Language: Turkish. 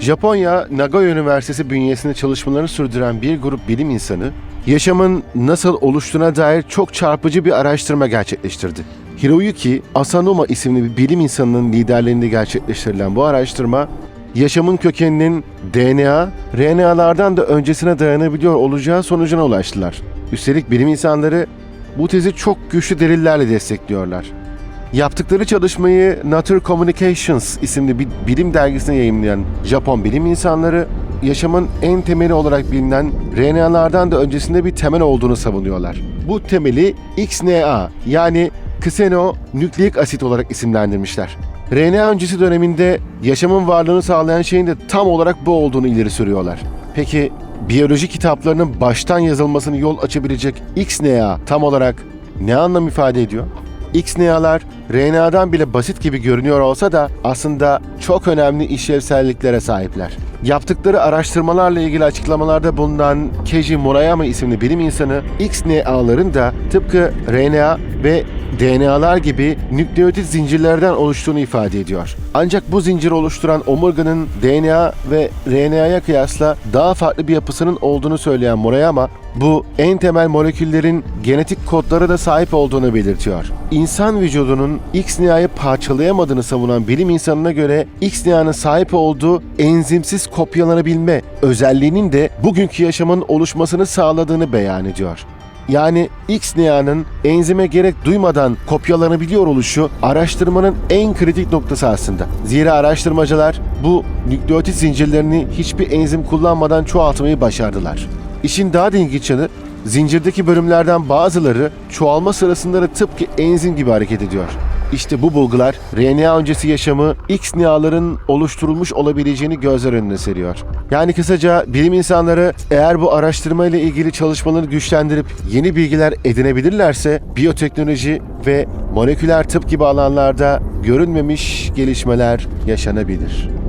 Japonya Nagoya Üniversitesi bünyesinde çalışmalarını sürdüren bir grup bilim insanı, yaşamın nasıl oluştuğuna dair çok çarpıcı bir araştırma gerçekleştirdi. Hiroyuki Asanuma isimli bir bilim insanının liderliğinde gerçekleştirilen bu araştırma, yaşamın kökeninin DNA, RNA'lardan da öncesine dayanabiliyor olacağı sonucuna ulaştılar. Üstelik bilim insanları bu tezi çok güçlü delillerle destekliyorlar. Yaptıkları çalışmayı Nature Communications isimli bir bilim dergisine yayımlayan Japon bilim insanları, yaşamın en temeli olarak bilinen RNA'lardan da öncesinde bir temel olduğunu savunuyorlar. Bu temeli XNA yani ksenonükleik asit olarak isimlendirmişler. RNA öncesi döneminde yaşamın varlığını sağlayan şeyin de tam olarak bu olduğunu ileri sürüyorlar. Peki biyoloji kitaplarının baştan yazılmasını yol açabilecek XNA tam olarak ne anlam ifade ediyor? XNA'lar RNA'dan bile basit gibi görünüyor olsa da aslında çok önemli işlevselliklere sahipler. Yaptıkları araştırmalarla ilgili açıklamalarda bulunan Keiji Murayama isimli bilim insanı XNA'ların da tıpkı RNA ve DNA'lar gibi nükleotit zincirlerden oluştuğunu ifade ediyor. Ancak bu zinciri oluşturan omurganın DNA ve RNA'ya kıyasla daha farklı bir yapısının olduğunu söyleyen Murayama, bu en temel moleküllerin genetik kodlara da sahip olduğunu belirtiyor. İnsan vücudunun XNA'yı parçalayamadığını savunan bilim insanına göre XNA'nın sahip olduğu enzimsiz kopyalanabilme özelliğinin de bugünkü yaşamın oluşmasını sağladığını beyan ediyor. Yani XNA'nın enzime gerek duymadan kopyalanabiliyor oluşu araştırmanın en kritik noktası aslında. Zira araştırmacılar bu nükleotit zincirlerini hiçbir enzim kullanmadan çoğaltmayı başardılar. İşin daha da ilginç yanı zincirdeki bölümlerden bazıları çoğalma sırasında da tıpkı enzim gibi hareket ediyor. İşte bu bulgular RNA öncesi yaşamı XNA'ların oluşturulmuş olabileceğini gözler önüne seriyor. Yani kısaca bilim insanları eğer bu araştırma ile ilgili çalışmalarını güçlendirip yeni bilgiler edinebilirlerse biyoteknoloji ve moleküler tıp gibi alanlarda görünmemiş gelişmeler yaşanabilir.